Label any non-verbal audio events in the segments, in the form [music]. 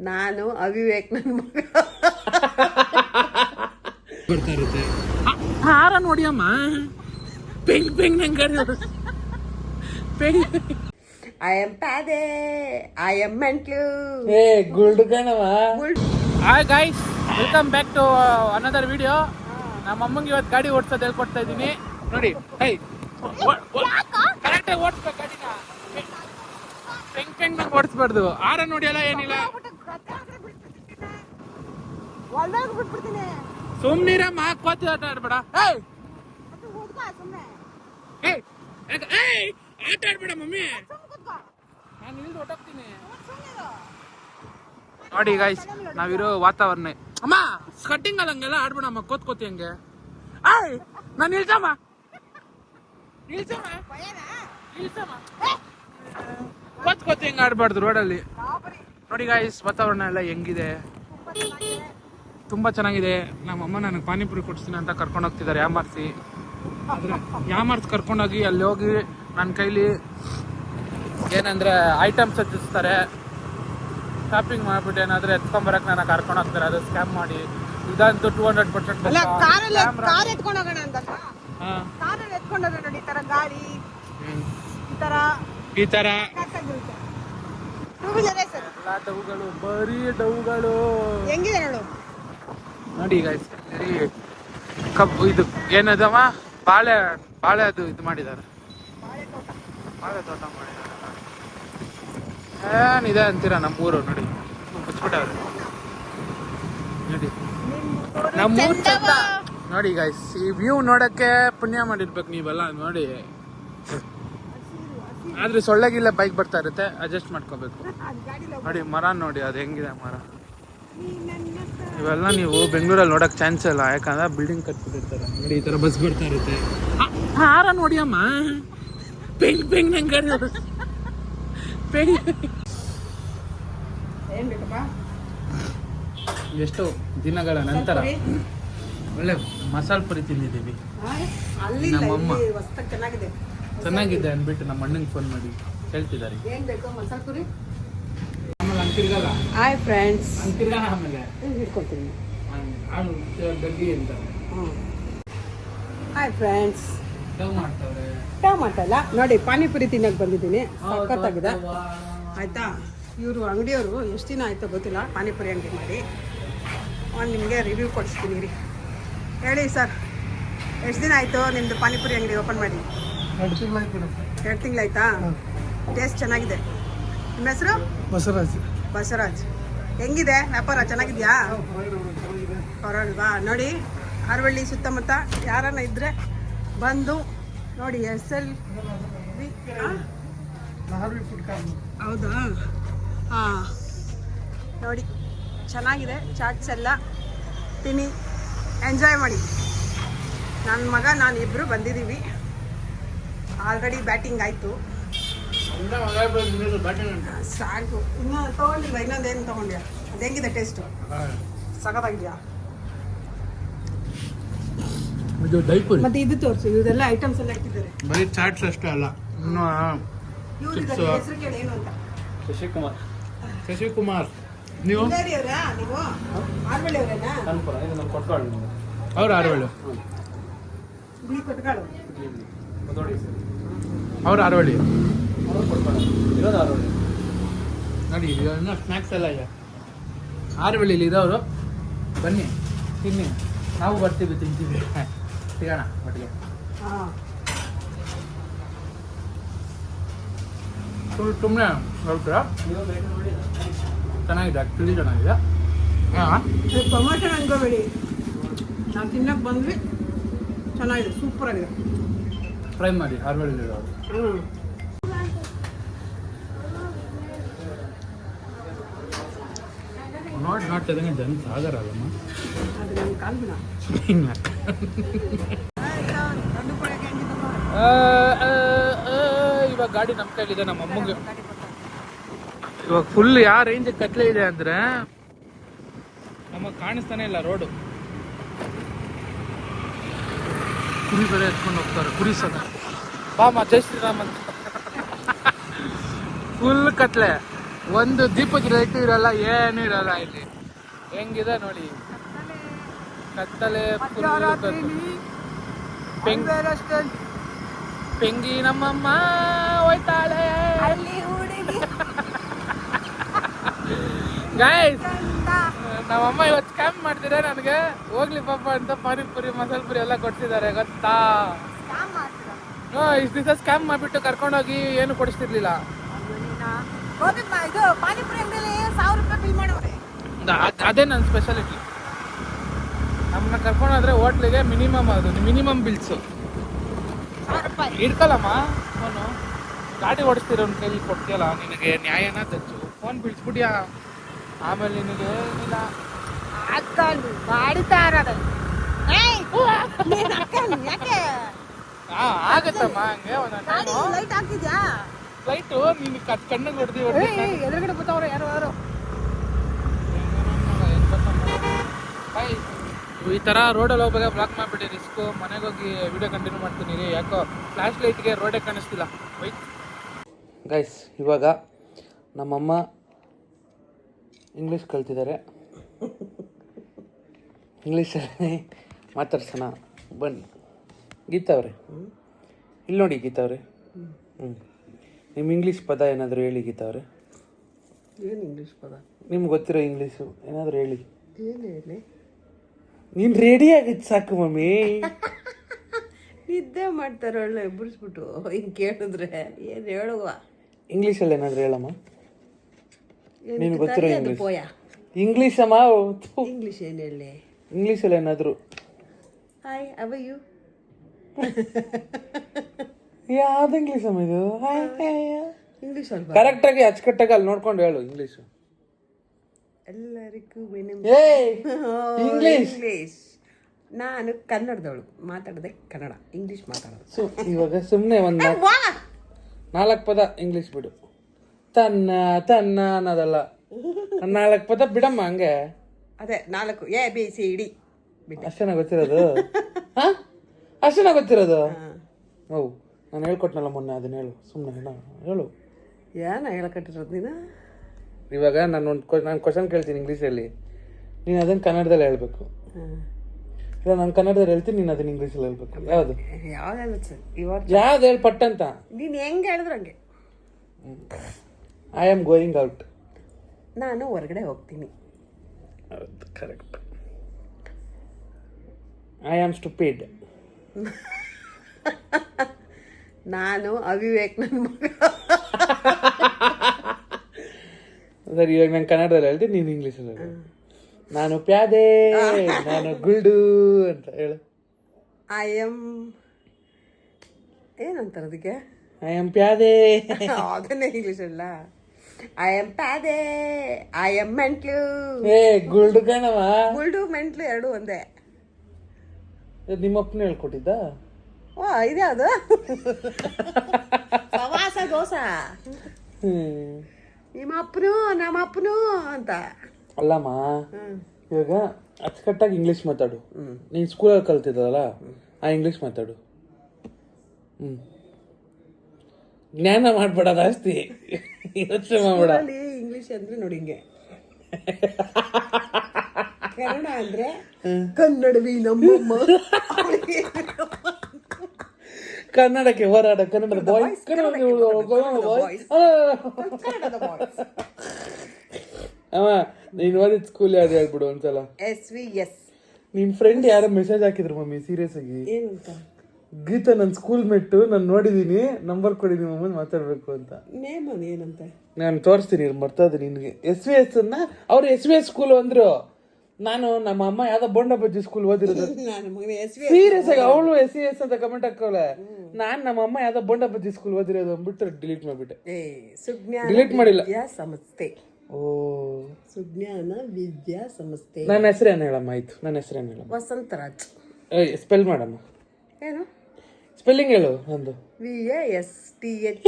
ನಾನು ಅವಿವೇಕ್ ನನ್ನ ಮಗ ಬರ್ತಾ ಇರುತ್ತೆ ಹಾರ ನೋಡಿ ಅಮ್ಮ ಪೆಂಗ್ ಪೆಂಗ್ ನಂಗೆ ಪೆಂಗ್ ಐ ಎಂ ಪ್ಯಾದೆ ಐ ಎಂ ಮೆಂಟ್ಲು ಏ ಗುಲ್ಡ್ ಕಣವ hi guys welcome back to another video ನಮ್ಮ ಅಮ್ಮಂಗೆ ಇವತ್ತು ಗಾಡಿ ಓಡಿಸೋದು ಹೇಳ್ಕೊಡ್ತಾ ಇದ್ದೀನಿ ನೋಡಿ ಹೈ ಕರೆಕ್ಟಾಗಿ ಓಡಿಸ್ಬೇಕು ಗಾಡಿನ ಪೆಂಗ್ ಪೆಂಗ್ ನಂಗೆ ಓಡಿಸ್ಬಾರ್ದು ಆರ ನೋಡಿಯಲ್ಲ ಏನಿಲ್ಲ ಬಿಟ್ಬಿಡ್ತೀನಿ. ಸುಮ್ನಿರಮ್ಮ ಕೋತಿ ಆಟ ಆಡ್ಬೇಡ. ಏಯ್! ಏಯ್! ಯಾಕ- ಏಯ್! ಆಟ ಆಡ್ಬೇಡ ಮಮ್ಮಿ. ನಾನು ಇಲ್ದು ಹೊಟ್ಟೋಗ್ತೀನಿ. ನೋಡಿ ಗಾಯ್ಸ್ ನಾವಿರೋ ವಾತಾವರಣ. ಅಮ್ಮ ಕಟ್ಟಿಂಗ್ ಅಲ್ಲ ಹಂಗೆಲ್ಲ ಆಡ್ಬೇಡಮ್ಮ ಕೋತ್ ಹೆಂಗೆ. ಆಯ್ ನಾನು ನಿಲ್ಸಮ್ಮ. ಕೋತ್ಕೋತಿ ಹಂಗೆ ಆಡ್ಬಾರ್ದು ರೋಡಲ್ಲಿ ನೋಡಿ ಗಾಯ್ಸ್ ವಾತಾವರಣ ಎಲ್ಲ ಹೆಂಗಿದೆ? ತುಂಬಾ ಚೆನ್ನಾಗಿದೆ. ನಮ್ಮ ಅಮ್ಮ ನನಗೆ ಪಾನಿಪುರಿ ಕೊಡಿಸ್ತೀನಿ ಅಂತ ಕರ್ಕೊಂಡು ಹೋಗ್ತಿದ್ದಾರೆ ಯಾಮಾರ್ಸಿ ಆದರೆ ಯಾಮಾರ್ಸಿ ಕರ್ಕೊಂಡೋಗಿ ಅಲ್ಲಿ ಹೋಗಿ ನನ್ನ ಕೈಲಿ ಏನಂದ್ರೆ ಐಟಮ್ಸ್ ಹಚ್ಚಿಸ್ತಾರೆ. ಶಾಪಿಂಗ್ ಮಾಡ್ಬಿಟ್ಟು ಏನಾದ್ರೆ ಎತ್ಕೊಂಬರಕ್ಕೆ ನಾನು ಕರ್ಕೊಂಡು ಹೋಗ್ತಾರೆ. ಅದು ಸ್ಕ್ಯಾಮ್ ಮಾಡಿ. ಇದಂತೂ ಟೂ ಹಂಡ್ರೆಡ್ ಪರ್ಸೆಂಟ್ ಈ ಥರ ಎಲ್ಲ ಡೌಗಳು ಬರೀ ಡೌಗಳು ಹೆಂಗಿದೆ ನೋಡು ಗೈಸ್ ಕಬ್ಬು ಇದು ಏನದವ? ಬಾಳೆ ಬಾಳೆ ಅದು ಇದು ಮಾಡಿದ್ದಾರೆ ಬಾಳೆ ತೋಟ ಮಾಡಿದ್ದಾರೆ ಏನಿದೆ ನಮ್ಮ ನಮ್ಮೂರು ನೋಡಿ. ಮುಚ್ಬಿಟ್ಟವ್ರೆ ನೋಡಿ. ನಮ್ಮೂರು ಚಂದ. ನೋಡಿ ಗಾಯ್ಸ್ ಈ ವ್ಯೂ ನೋಡಕ್ಕೆ ಪುಣ್ಯ ಮಾಡಿರ್ಬೇಕು ನೀವೆಲ್ಲ ನೋಡಿ. ಆದ್ರೆ ಸೊಳ್ಳೆಗಿಲ್ಲ ಬೈಕ್ ಬರ್ತಾ ಇರುತ್ತೆ ಅಡ್ಜಸ್ಟ್ ಮಾಡ್ಕೋಬೇಕು. ನೋಡಿ ಮರ ನೋಡಿ, ಅದು ಹೆಂಗಿದೆ ಮರ. ಇವೆಲ್ಲ ನೀವು ಬೆಂಗಳೂರಲ್ಲಿ ನೋಡಕ್ ಚಾನ್ಸ್ ಇಲ್ಲ. ಯಾಕಂದ್ರೆ ಬಿಲ್ಡಿಂಗ್ ಕಟ್ಬಿಟ್ಟಿರ್ತಾರೆ. ನೋಡಿ ಈ ತರ ಬಸ್ ಬರ್ತಾ ಇರುತ್ತೆ. ಹಾರ ನೋಡಿ ಅಮ್ಮ. ಪೆಂಗ್ ಪೆಂಗ್ ನಂಗೆ ಬೇಕಪ್ಪ? ಎಷ್ಟು ದಿನಗಳ ನಂತರ ಒಳ್ಳೆ ಮಸಾಲೆ ಪುರಿ ತಿಂದಿದ್ದೀವಿ. ನಮ್ಮಮ್ಮ. ಚೆನ್ನಾಗಿದೆ. ಅಂದ್ಬಿಟ್ಟು ನಮ್ಮ ಅಣ್ಣಂಗೆ ಫೋನ್ ಮಾಡಿ. ಹೇಳ್ತಿದ್ದಾರೆ ಏನ್ ಬೇಕು ಮಸಾಲೆ ಪುರಿ ಆಮೇಲೆ ಹಂಗಿರ್ಗಲ್ಲ ಹಾಯ್ ಫ್ರೆಂಡ್ಸ್ ಹಿಡ್ಕೊತೀನಿ. ಹಾಯ್ ಫ್ರೆಂಡ್ಸ್ ಟಮಾಟಲ್ಲ ನೋಡಿ ಪಾನಿಪುರಿ ತಿನ್ನಕ್ ಬಂದಿದ್ದೀನಿ. ಸಕ್ಕತ್ತಾಗಿದೆ ಆಯ್ತಾ? ಇವರು ಅಂಗಡಿಯವರು ಎಷ್ಟು ದಿನ ಆಯ್ತೋ ಗೊತ್ತಿಲ್ಲ. ಪಾನಿಪುರಿ ಅಂಗಡಿ ಮಾಡಿ. ಒಂದು ನಿಮಗೆ ರಿವ್ಯೂ ಕೊಡಿಸ್ತೀನಿ ರೀ ಹೇಳಿ ಸರ್ ಎಷ್ಟು ದಿನ ಆಯಿತು ನಿಮ್ಮದು ಪಾನಿಪುರಿ ಅಂಗಡಿ ಓಪನ್ ಮಾಡಿ? ಎರಡು ತಿಂಗಳಾಯ್ತಾ ಟೇಸ್ಟ್ ಚೆನ್ನಾಗಿದೆ. ನಿಮ್ಮ ಹೆಸರು? ಬಸವರಾಜ್. ಬಸವರಾಜ್. ಹೆಂಗಿದೆ? ವ್ಯಾಪಾರ ಚೆನ್ನಾಗಿದೆಯಾ? ಪರವಾಗಿಲ್ವಾ ನೋಡಿ ಹಾರವಳ್ಳಿ ಸುತ್ತಮುತ್ತ ಯಾರನ್ನ ಇದ್ದರೆ ಬಂದು ನೋಡಿ ಎಸ್ ಎಲ್ ಹೌದಾ? ಹಾಂ. ನೋಡಿ, ಚೆನ್ನಾಗಿದೆ ಚಾಟ್ಸ್ ಎಲ್ಲ. ತಿನ್ನಿ ಎಂಜಾಯ್ ಮಾಡಿ. ನನ್ನ ಮಗ, ನಾನು ಇಬ್ಬರು ಬಂದಿದ್ದೀವಿ. ಆಲ್ರೆಡಿ ಬ್ಯಾಟಿಂಗ್ ಆಯಿತು. ಸಾಕು. ಇನ್ನೂ ತೊಗೊಂಡಿಲ್ಲ ಇನ್ನೊಂದೇನು ತೊಗೊಂಡ್ಯಾ? ಅದು ಹೆಂಗಿದೆ ಟೇಸ್ಟು ಸಖತ್ತಾಗಿದೆಯಾ? ಇದು ದೈಪುರಿ ಮತ್ತೆ ಇದು ತೋರಿಸು ಇದೆಲ್ಲ ಐಟಮ್ಸ್ ಎಲ್ಲ ಇಟ್ಟಿದ್ದಾರೆ. ಬರೀ ಚಾಟ್ಸ್ ಅಷ್ಟೇ ಅಲ್ಲ ಇನ್ನು ಹೆಸರು ಕೇಳಿ ಏನು ಅಂತ. ಶಶಿಕುಮಾರ್. ಶಶಿಕುಮಾರ್. ನೀವು? ಅವ್ರು? ಅವರೇನಾ? ಅವ್ರು ಆರವಳ್ಳಿ. ಅವ್ರು ಆರವಳ್ಳಿ ನೋಡಿ ಇನ್ನೂ ಸ್ನ್ಯಾಕ್ಸ್ ಎಲ್ಲ ಇದೆ. ಆರವಳ್ಳಿಲಿ ಇರೋರು ಬನ್ನಿ ತಿನ್ನಿ. ನಾವು ಬರ್ತೀವಿ ತಿಂತೀವಿ. ಸಿಗೋಣ ಒಟ್ಟಿಗೆ. ಹಾಂ. ಸುಮ್ಮನೆ ಹೇಳ್ತೀರಾ ಚೆನ್ನಾಗಿದೆ ಆ್ಯಕ್ಚುಲಿ ಚೆನ್ನಾಗಿದೆ. ಹಾಂ. ಪ್ರಮೋಷನ್ ಅನ್ಕೋಬೇಡಿ. ನಾವು ತಿನ್ನಕ್ಕೆ ಬಂದ್ವಿ. ಚೆನ್ನಾಗಿದೆ ಸೂಪರ್ ಆಗಿದೆ. ಫ್ರೈ ಮಾಡಿ ಆರವಳ್ಳಿಲಿರೋರು ಹ್ಞೂ ನೋಡ್ತಿದ್ದಂಗೆ ಜನ ಸಾಗರ ಅಲ್ಲಮ್ಮ ಇವಾಗ ಗಾಡಿ ನಮ್ಮ ಕೈಲಿದೆ ನಮ್ಮ ಅಮ್ಮಗೆ. ಇವಾಗ ಫುಲ್ ಯಾವ ರೇಂಜ್ ಕತ್ಲೆ ಇದೆ ಅಂದ್ರೆ ನಮಗೆ ಕಾಣಿಸ್ತಾನೆ ಇಲ್ಲ ರೋಡು ಕುರಿ ಬೇರೆ ಎತ್ಕೊಂಡು ಹೋಗ್ತಾರೆ ಕುರಿ ಸದ. ಬಾಮ ಜೈ ಶ್ರೀರಾಮ್ ಅಂತ. ಫುಲ್ ಕತ್ಲೆ. ಒಂದು ದೀಪದ ರೈಟು ಇರಲ್ಲ ಏನು ಇರಲ್ಲ ಇಲ್ಲಿ. ಹೆಂಗಿದೆ ನೋಡಿ? ಕತ್ತಲೆ. ಪೆಂಗ್ ನಮ್ಮಮ್ಮ ಹೋಯ್ತಾಳೆ. ಗಾಯ್ಸ್ [laughs] ನಮ್ಮಮ್ಮ ಇವತ್ತು ಕ್ಯಾಂಪ್ ಮಾಡ್ತಿದ್ರೆ ನನಗೆ. ಹೋಗ್ಲಿ ಪಾಪ ಅಂತ ಪಾನಿಪುರಿ ಮಸಾಲೆ ಪುರಿ ಎಲ್ಲ ಕೊಡ್ತಿದ್ದಾರೆ ಗೊತ್ತಾ? ಹ್ಞೂ ಇಷ್ಟು ದಿವಸ ಸ್ಕ್ಯಾಮ್ ಮಾಡಿಬಿಟ್ಟು ಕರ್ಕೊಂಡೋಗಿ ಏನು ಕೊಡಿಸ್ತಿರ್ಲಿಲ್ಲ. ಇದು ಪಾನಿಪುರಿ ಅಂಗಡಿಯಲ್ಲಿ ಸಾವಿರ ರೂಪಾಯಿ ಬಿಲ್ ಅದ್- ಅದೇ ನನ್ನ ಸ್ಪೆಷಾಲಿಟಿ ನಮ್ಮನ್ನ ಕರ್ಕೊಂಡೋದ್ರೆ ಹೋಟ್ಲಿಗೆ ಮಿನಿಮಮ್ ಅದು ಮಿನಿಮಮ್ ಬಿಲ್ಸು ಇಡ್ಕಲ್ಲಮ್ಮ ಫೋನು ಗಾಡಿ ಓಡಿಸ್ತಿರೋ ಕೈಲಿ ಕೊಡ್ತೀಯಲ್ಲ ನಿನಗೆ ನ್ಯಾಯನ ತಚ್ಚು ಫೋನ್ ಬಿಡ್ಸ್ಬಿಟ್ಯಾ? ಆಮೇಲೆ ನಿನಗೆ ಏನಿಲ್ಲ. ಗಾಡಿ ಆ, ಆಗತ್ತಮ್ಮ ಹಂಗೆ ಒಂದೊಂದು ಲೈಟ್ ಹಾಕಿದ್ಯಾ? ಫ್ಲೈಟು ನಿನ್ ಕಣ್ಣಿಗೆ ಹೊಡೆದಿ ಎದುರುಗಡೆ ಬರ್ತಾವ್ರೆ ಯಾರು ಯಾರು. ಈ ಥರ ರೋಡಲ್ಲಿ ಹೋಗ್ಬೇಕು ಬ್ಲಾಕ್ ಮಾಡಿಬಿಡಿ ರಿಸ್ಕು ಮನೆಗೆ ಹೋಗಿ ವಿಡಿಯೋ ಕಂಟಿನ್ಯೂ ಮಾಡ್ತೀನಿ. ರೀ ಯಾಕೋ ಫ್ಲಾಶ್ ಲೈಟ್ಗೆ ರೋಡೇ ಕಾಣಿಸ್ತಿಲ್ಲ. ವೈಟ್ ಗೈಸ್ ಇವಾಗ ನಮ್ಮಮ್ಮ ಇಂಗ್ಲೀಷ್ ಕಲ್ತಿದ್ದಾರೆ. ಇಂಗ್ಲೀಷಲ್ಲಿ ಮಾತಾಡ್ಸೋಣ. ಬನ್ನಿ. ಗೀತಾವ್ರೆ ಇಲ್ಲಿ ನೋಡಿ ಗೀತಾವ್ರೆ ಹ್ಞೂ ನಿಮ್ಮ ಇಂಗ್ಲೀಷ್ ಪದ ಏನಾದರೂ ಹೇಳಿ ಗೀತಾವ್ರೆ ಏನು ಇಂಗ್ಲೀಷ್ ಪದ? ನಿಮ್ಗೆ ಗೊತ್ತಿರೋ ಇಂಗ್ಲೀಷು ಏನಾದರೂ ಹೇಳಿ. ಏನು ಹೇಳಿ? ನೀನು ರೆಡಿ ಆಗಿದ್ ಸಾಕು ಮಮ್ಮಿ. [laughs] ನಿದ್ದೆ ಮಾಡ್ತಾರೆ ಒಳ್ಳೆ ಎಬ್ಬರಿಸ್ಬಿಟ್ಟು ಹಿಂಗೆ ಕೇಳಿದ್ರೆ ಏನು ಹೇಳುವ? ಇಂಗ್ಲೀಷಲ್ಲಿ ಏನಾದ್ರು ಹೇಳಮ್ಮ? ನಿನ್ಗೆ ಗೊತ್ತಿರೋ ಇಂಗ್ಲಿಷ್ ಇಂಗ್ಲೀಷ್ ಪೋಯ. ಇಂಗ್ಲೀಷ್ ಅಮ್ಮ ಇಂಗ್ಲಿಷ್ ಏನು ಹೇಳಿ? ಇಂಗ್ಲೀಷಲ್ಲಿ ಏನಾದರೂ. ಹಾಯ್ ಅವ ಯು ಯಾವ್ದು ಇಂಗ್ಲೀಷ್ ಅಮ್ಮ ಇದು ಇಂಗ್ಲೀಷ್ ಕರೆಕ್ಟ್ ಕರೆಕ್ಟಾಗಿ ಅಚ್ಚುಕಟ್ಟಾಗಿ ಅಲ್ಲಿ ನೋಡ್ಕೊಂಡು ಹೇಳು ಇಂಗ್ಲೀಷು ಎಲ್ಲರಿಗೂ ಇಂಗ್ಲಿಷ್ ಇಂಗ್ಲೀಷ್ [laughs] ನಾನು ಕನ್ನಡದವಳು ಮಾತಾಡದೆ ಕನ್ನಡ ಇಂಗ್ಲಿಷ್ ಮಾತಾಡೋದು. ಸು ಇವಾಗ ಸುಮ್ಮನೆ ಒಂದು ನಾಲ್ಕು ಪದ ಇಂಗ್ಲಿಷ್ ಬಿಡು. ತನ್ನ ತನ್ನ ಅನ್ನೋದಲ್ಲ. ನಾಲ್ಕು ಪದ ಬಿಡಮ್ಮ ಹಂಗೆ. ಅದೇ ನಾಲ್ಕು ಎ ಬಿ ಸಿ ಡಿ ಬಿಟ್ಟೆ. ಅಷ್ಟೇನ ಗೊತ್ತಿರೋದು? ಹಾ? ಅಷ್ಟೇನ ಗೊತ್ತಿರೋದು? ಹೌ. ನಾನು ಹೇಳ್ಕೊಟ್ನಲ್ಲ ಮೊನ್ನೆ ಅದನ್ನ ಹೇಳು. ಸುಮ್ಮನೆ ಹೇಳು ಏನ ಹೇಳಕಟ್ಟಿರೋದು ನೀನು? ಇವಾಗ ನಾನು ಒಂದು ನಾನು ಕ್ವಶನ್ ಕೇಳ್ತೀನಿ ಇಂಗ್ಲೀಷಲ್ಲಿ. ನೀನು ಅದನ್ನು ಕನ್ನಡದಲ್ಲಿ ಹೇಳ್ಬೇಕು. ಇಲ್ಲ ನಾನು ಕನ್ನಡದಲ್ಲಿ ಹೇಳ್ತೀನಿ ನೀನು ಅದನ್ನ ಇಂಗ್ಲೀಷಲ್ಲಿ ಹೇಳ್ಬೇಕು. ಯಾವುದು? ಯಾವ್ದು ಸರ್? ಇವಾಗ ಯಾವ್ದು ಹೇಳಿ ಪಟ್ಟಂತ? ನೀನು ಹೆಂಗೆ ಹೇಳಿದ್ರು ಹಂಗೆ? ಐ ಆಮ್ ಗೋಯಿಂಗ್ ಔಟ್ ನಾನು ಹೊರಗಡೆ ಹೋಗ್ತೀನಿ. ಹೌದು ಕರೆಕ್ಟ್ ಐ ಆಮ್ ಸ್ಟುಪಿಡ್ ನಾನು ಅವಿವೇಕ್ ನನ್ನ ಮಗ. ಸರಿ ಇವಾಗ ನಾನು ಕನ್ನಡದಲ್ಲಿ ಹೇಳ್ತೀನಿ ನೀನು ಇಂಗ್ಲೀಷಲ್ಲಿ ಹೇಳು ನಾನು ಪ್ಯಾದೆ ನಾನು ಗುಲ್ಡು ಅಂತ ಹೇಳು. ಐ ಎಂ ಏನಂತಾರೆ ಅದಕ್ಕೆ? I am ಪ್ಯಾದೆ. [laughs] ಅದನ್ನೇ ಇಂಗ್ಲೀಷ್ ಅಲ್ಲ. ಐ ಎಂ ಪ್ಯಾದೆ ಐ ಎಂ ಮೆಂಟ್ಲು. ಏ ಗುಲ್ಡು ಕಣವ ಗುಲ್ಡು ಮೆಂಟ್ಲು ಎರಡು ಒಂದೇ. ನಿಮ್ಮಪ್ಪನ ಹೇಳ್ಕೊಟ್ಟಿದ್ದ? ಓ ಇದೆ ಅದು [laughs] ಸವಾಸ ದೋಸ. ಹ್ಮ್. ನಿಮ್ಮ ಅಪ್ಪನು ನಮ್ಮ ಅಪ್ಪನು ಅಂತ. ಅಲ್ಲಮ್ಮ ಇವಾಗ ಅಚ್ಚುಕಟ್ಟಾಗಿ ಇಂಗ್ಲೀಷ್ ಮಾತಾಡು. ನೀನು ಸ್ಕೂಲಲ್ಲಿ ಕಲ್ತಿದ್ದಲ್ಲ ಆ ಇಂಗ್ಲೀಷ್ ಮಾತಾಡು. ಹ್ಞೂ ಜ್ಞಾನ ಮಾಡ್ಬೇಡ ಜಾಸ್ತಿ. ಯೋಚನೆ ಮಾಡ್ಬೇಡ. ಇಂಗ್ಲಿಷ್ ಅಂದ್ರೆ ನೋಡಿ ಹಿಂಗೆ. ಕನ್ನಡ ಅಂದ್ರೆ ಕನ್ನಡವಿ ನಮ್ಮಮ್ಮ. [laughs] ಕನ್ನಡಕ್ಕೆ ಹೋರಾಡ ಕನ್ನಡದ ಬಾಯ್ [laughs] ನೀನ್ ಬಾಯ್ ನೀನು ಓದಿದ ಸ್ಕೂಲ್ ಯಾವ್ದು ಹೇಳ್ಬಿಡು ಒಂದ್ಸಲ. ಎಸ್ ವಿ ಎಸ್ ನಿನ್ ಫ್ರೆಂಡ್ ಯಾರೋ ಮೆಸೇಜ್ ಹಾಕಿದ್ರು ಮಮ್ಮಿ ಸೀರಿಯಸ್ ಆಗಿ. ಗೀತಾ ನನ್ನ ಸ್ಕೂಲ್ ಮೆಟ್ಟು ನಾನು ನೋಡಿದೀನಿ ನಂಬರ್ ಕೊಡಿದೀನಿ ಮಮ್ಮಿ ಮಾತಾಡ್ಬೇಕು ಅಂತ. ನೇಮ್ ಏನಂತೆ? ನಾನು ತೋರಿಸ್ತೀನಿ ಮರ್ತೋದು ನಿನಗೆ. ಎಸ್ ವಿ ಎಸ್ ಅನ್ನ ಅವ್ರು ಎಸ್ ವಿ ಎಸ್ ಸ್ಕೂಲ್ ಅಂದ್ರು. ನಾನು ನಮ್ಮ ಅಮ್ಮ ಯಾವ್ದೋ ಬೊಂಡ ಬಜ್ಜಿ ಸ್ಕೂಲ್ ಓದಿರೋದು. [laughs] ನಾನು ಮಗನ ಎಸ್ ವಿ ಸೀರಿಯಸ್ ಆಗಿ ಅವಳು ಎಸ್ ಸಿ ಎಸ್ ಅಂತ ಕಮೆಂಟ್ ಹಾಕೋಳೆ ನಾನ್ ನಮ್ಮ ಅಮ್ಮ ಯಾವ್ದೋ ಬೊಂಡ ಬಜ್ಜಿ ಸ್ಕೂಲ್ ಓದಿರೋದು ಅಂದ್ಬಿಟ್ಟು ಡಿಲೀಟ್ ಮಾಡ್ಬಿಟ್ಟೆ. ಸುಜ್ಞಾನ ಡಿಲೀಟ್ ಮಾಡಿಲ್ಲ. ವಿದ್ಯಾ ಸಂಸ್ಥೆ. ಓ. ಸುಜ್ಞಾನ ವಿದ್ಯಾ ಸಂಸ್ಥೆ. ನನ್ನ ಹೆಸರೇನು ಹೇಳಮ್ಮ? ಆಯ್ತು. ನನ್ನ ಹೆಸರೇನು ಹೇಳಮ್ಮ? ವಸಂತರಾಜ್. ಸ್ಪೆಲ್ ಮಾಡಮ್ಮ. ಏನು? ಸ್ಪೆಲ್ಲಿಂಗ್ ಹೇಳು ನಂದು. V A S T H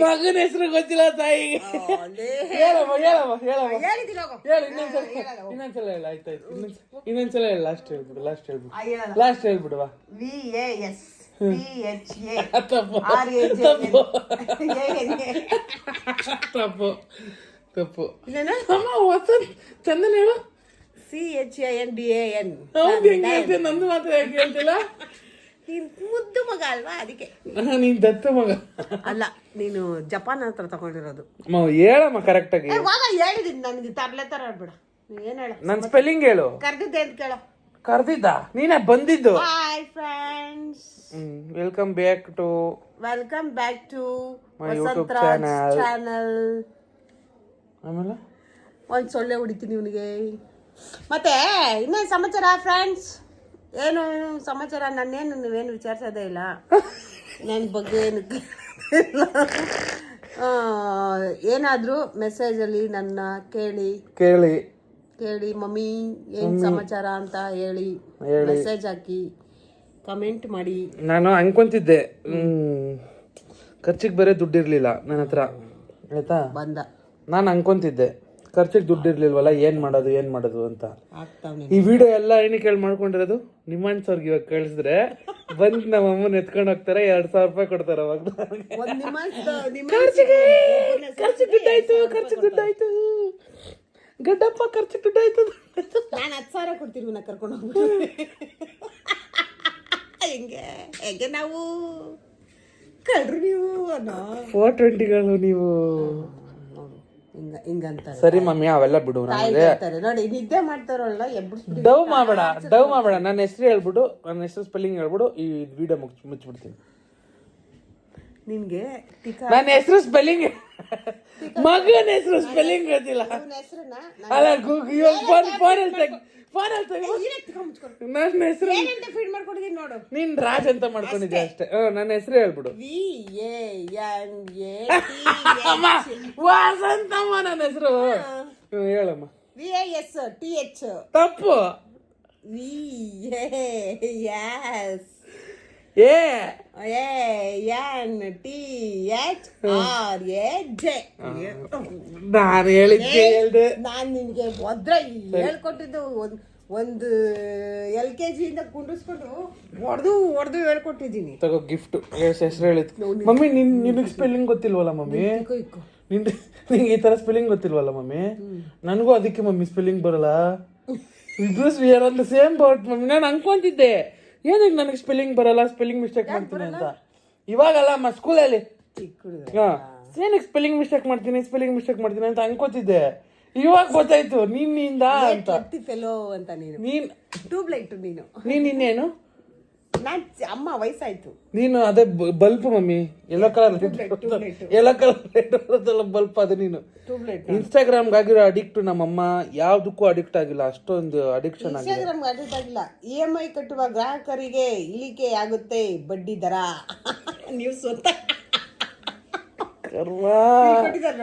ಮಗನ ಹೆಸರು ಗೊತ್ತಿಲ್ಲ ತಾಯಿಗೆ ಹೇಳಮ್ಮ ಹೇಳಮ್ಮ ಹೇಳಮ್ಮ. ಹೇಳಿದ್ದೀನಿ ಹೇಳು ಇನ್ನೊಂದ್ಸಲ ಇನ್ನೊಂದ್ಸಲ ಹೇಳು ಆಯ್ತಾಯ್ತು. ಇನ್ನೊಂದ್ಸಲ ಇನ್ನೊಂದ್ಸಲ ಹೇಳು ಲಾಸ್ಟ್ ಹೇಳ್ಬಿಡು ಲಾಸ್ಟ್ ಹೇಳ್ಬಿಡು. ಲಾಸ್ಟ್ ಹೇಳ್ಬಿಡು ಬಾ V A S T H A ತಪ್ಪು ಆರ್ ಎ ಜೆ ತಪ್ಪು. ಎ ಎನ್ ಎ ತಪ್ಪು. ತಪ್ಪು. ಇನ್ನೇನು? ಅಮ್ಮ ವಸಂತ್ ಚಂದನ್ ಹೇಳು. C H A N D A N ಹೌದು ಹೆಂಗ್ ಹೇಳ್ತೀನಿ? ನಂದು ಮಾತ್ರ ಯಾಕೆ ಹೇಳ್ತಿಲ್ಲ? ನೀನ್ ಮುದ್ದು ಮಗ ಅಲ್ವಾ ಅದಕ್ಕೆ? ನೀನ್ ದತ್ತ ಮಗ. ಅಲ್ಲ ನೀನು ಜಪಾನ್ ಹತ್ರ ತಗೊಂಡಿರೋದು. ಮ ಹೇಳಮ್ಮ ಕರೆಕ್ಟಾಗಿ ಇವಾಗ ಹೇಳಿದೀನಿ ನನಗೆ ತರ್ಲೆ ತರ ನೀನ್ ಏನ್ ಹೇಳ? ನನ್ ಸ್ಪೆಲ್ಲಿಂಗ್ ಹೇಳು. ಕರ್ದಿದ್ದೆ ಅಂತ ಕೇಳು. ಕರ್ದಿದ್ದ? ನೀನೇ ಬಂದಿದ್ದು. Hi friends welcome back to welcome back to My YouTube channel. Channel ಆಮೇಲೆ? ಒಂದು ಸೊಳ್ಳೆ ಹೊಡಿತೀನಿ ಇವನಿಗೆ. ಮತ್ತೆ ಇನ್ನೇನು ಸಮಾಚಾರ ಫ್ರೆಂಡ್ಸ್ ಏನು ಸಮಾಚಾರ? ನನ್ನೇನು ನೀವೇನು ವಿಚಾರಿಸೋದೇ ಇಲ್ಲ. ನನ್ನ ಬಗ್ಗೆ ಏನು ಏನಾದರೂ ಮೆಸೇಜಲ್ಲಿ ನನ್ನ ಕೇಳಿ ಕೇಳಿ. ಕೇಳಿ ಮಮ್ಮಿ ಏನು ಸಮಾಚಾರ ಅಂತ ಹೇಳಿ ಮೆಸೇಜ್ ಹಾಕಿ ಕಮೆಂಟ್ ಮಾಡಿ. ನಾನು ಅನ್ಕೊಂತಿದ್ದೆ ಖರ್ಚಿಗೆ ಬೇರೆ ದುಡ್ಡಿರಲಿಲ್ಲ ನನ್ನ ಹತ್ರ ಆಯ್ತಾ? ಬಂದ. ನಾನು ಅನ್ಕೊಂತಿದ್ದೆ. ಖರ್ಚಿಗೆ ದುಡ್ಡು ಇರ್ಲಿಲ್ವಲ್ಲ ಏನ್ ಮಾಡೋದು ಏನ್ ಮಾಡೋದು ಅಂತ. ಆಗ್ತಾವನೆ ಈ ವಿಡಿಯೋ ಎಲ್ಲ ಏನಕ್ಕೆ ಕೇಳಿ ಮಾಡ್ಕೊಂಡಿರೋದು? ನಿಮ್ಮಣ್ಣ ಸರ್ಗೆ ಇವಾಗ ಕಳಿಸಿದ್ರೆ ಬಂದ್ ನಮ್ಮ ಅಮ್ಮನ ಎತ್ಕೊಂಡು ಹೋಗ್ತಾರೆ ಎರಡ್ ಸಾವಿರ ರೂಪಾಯಿ ಕೊಡ್ತಾರೆ ಅವಾಗ. ಒಂದು ನಿಮ್ಮ ನಿಮ್ಮ ಖರ್ಚಿಗೆ! ಖರ್ಚಿಗೆ ದುಡ್ಡಾಯ್ತು ಖರ್ಚಿಗೆ ದುಡ್ಡಾಯ್ತು ಗಡ್ಡಪ್ಪ ಖರ್ಚು ದುಡ್ಡಾಯ್ತು ನಾನು ಹತ್ತು ಸಾವಿರ ಕೊಡ್ತೀನಿ ನಾ ಕರ್ಕೊಂಡು ಹೋಗ್ಬಿಟ್ಟು. ಹೆಂಗೆ ಹೆಂಗೆ ನಾವು? ಕಳ್ರಿ ನೀವು ಅನ್ನೋ ಫೋರ್ ಟ್ವೆಂಟಿಗಳು ನೀವು. ಹಿಂಗ ಹಿಂಗಂತಾರೆ. ಸರಿ ಮಮ್ಮಿ ಅವೆಲ್ಲ ಬಿಡು ನನಗೆ. ಹೇಳ್ತಾರೆ ನೋಡಿ ನಿದ್ದೆ ಮಾಡ್ತಾರಲ್ಲ ಎಬ್ಬಿಸ್ಬಿಡಿ ಡವ್ ಮಾಡಬೇಡ ಡವ್ ಮಾಡಬೇಡ ನನ್ನ ಹೆಸರು ಹೇಳ್ಬಿಡು ನನ್ನ ಹೆಸರು ಸ್ಪೆಲ್ಲಿಂಗ್ ಹೇಳ್ಬಿಡು ಈ ವಿಡಿಯೋ ಮುಚ್ಚಿ ಮುಚ್ಚಿಬಿಡ್ತೀನಿ. ನಿನ್ಗೆ ನನ್ನ ಹೆಸರು ಸ್ಪೆಲ್ಲಿಂಗ್ ಮಗನ ಹೆಸರು ಸ್ಪೆಲ್ಲಿಂಗ್ ಗೊತ್ತಿಲ್ಲ. ಹೆಸರನ್ನ ಅಲ್ಲ ಗೂಗಲ್ ಇವಾಗ ಫೋನ್ ಫೋನಲ್ಲಿ ತೆಗ್ ಫೋನಲ್ಲಿ ತೆಗ್ ನನ್ನ ಹೆಸರು ಫೀಡ್ ಮಾಡ್ಕೊಂಡಿದೀನಿ ನೋಡು. ನೀನ್ ರಾಜ್ ಅಂತ ಮಾಡ್ಕೊಂಡಿದ್ದೆ ಅಷ್ಟೇ. ನನ್ನ ಹೆಸರು ಹೇಳ್ಬಿಡು. ವಿ ಎ ಎನ್ ಎ ಅಮ್ಮ ವಾಸಂತಮ್ಮ ನನ್ನ ಹೆಸರು. ಹೇಳಮ್ಮ. V A S T H ತಪ್ಪು. V S A A N T H R A J ನಾನು ಹೇಳಿದ್ದೆ ಹೇಳ್ದೆ. ನಾನು ನಿನಗೆ ಒದ್ರ ಹೇಳ್ಕೊಟ್ಟಿದ್ದು ಒಂದು ಒಂದು ಎಲ್ ಕೆ ಜಿಯಿಂದ ಕುಂಡಿಸ್ಕೊಂಡು ಹೊಡೆದು ಹೊಡೆದು ಹೇಳ್ಕೊಟ್ಟಿದ್ದೀನಿ. ತಗೋ ಗಿಫ್ಟ್ ಹೆಸರು ಹೇಳಿದ್. ಮಮ್ಮಿ ನಿನ್ ನಿನಗೆ ಸ್ಪೆಲ್ಲಿಂಗ್ ಗೊತ್ತಿಲ್ವಲ್ಲ ಮಮ್ಮಿ? ನಿನ್ ನಿಂಗೆ ಈ ತರ ಸ್ಪೆಲ್ಲಿಂಗ್ ಗೊತ್ತಿಲ್ವಲ್ಲ ಮಮ್ಮಿ? ನನಗೂ ಅದಕ್ಕೆ ಮಮ್ಮಿ ಸ್ಪೆಲ್ಲಿಂಗ್ ಬರಲ್ಲ. ಇಬ್ರು are on the same boat mummy. ನಾನು ಅನ್ಕೊಂತಿದ್ದೆ. ಏನಕ್ಕೆ ನನಗೆ ಸ್ಪೆಲ್ಲಿಂಗ್ ಬರಲ್ಲ ಸ್ಪೆಲ್ಲಿಂಗ್ ಮಿಸ್ಟೇಕ್ ಮಾಡ್ತೀನಿ ಅಂತ. ಇವಾಗಲ್ಲ ಅಮ್ಮ ಸ್ಕೂಲಲ್ಲಿ ಚಿಕ್ಕ ಹುಡುಗ. ಹಾ. ಏನಕ್ಕೆ ಸ್ಪೆಲ್ಲಿಂಗ್ ಮಿಸ್ಟೇಕ್ ಮಾಡ್ತೀನಿ ಸ್ಪೆಲ್ಲಿಂಗ್ ಮಿಸ್ಟೇಕ್ ಮಾಡ್ತೀನಿ ಅಂತ ಅನ್ಕೋತಿದ್ದೆ ಇವಾಗ ಗೊತ್ತಾಯ್ತು ನಿನ್ನಿಂದ ಅಂತ. ಫೆಲೋ ಅಂತ ನೀನು. ನೀನ್ ಟ್ಯೂಬ್ ಲೈಟ್ ನೀನು. ನೀನ್ ಇನ್ನೇನು? ನಾನ್ ಅಮ್ಮ ವಯಸ್ಸಾಯ್ತು. ನೀನು ಅದೇ ಬಲ್ಪ್ ಮಮ್ಮಿ. ಎಲ್ಲ ಕಲರ್ ಎಲ್ಲೋ ಕಲರ್ ಬಲ್ಪ್ ಅದು ನೀನು. ಇನ್ಸ್ಟಾಗ್ರಾಮ್ಗೆ ಆಗಿರೋ ಅಡಿಕ್ಟ್ ನಮ್ಮಮ್ಮ ಯಾವ್ದಕ್ಕೂ ಅಡಿಕ್ಟ್ ಆಗಿಲ್ಲ. ಅಷ್ಟೊಂದು ಅಡಿಕ್ಷನ್ ಆಗಿದೆ. ಇನ್ಸ್ಟಾಗ್ರಾಮ್ ಅಡ್ಡಿಟ್ ಆಗಿಲ್ಲ. ಇ ಎಂ ಐ ಕಟ್ಟುವ ಗ್ರಾಹಕರಿಗೆ ಇಳಿಕೆ ಆಗುತ್ತೆ. ಬಡ್ಡಿ ದರ. [laughs] ನೀವು ಸ್ವಂತ.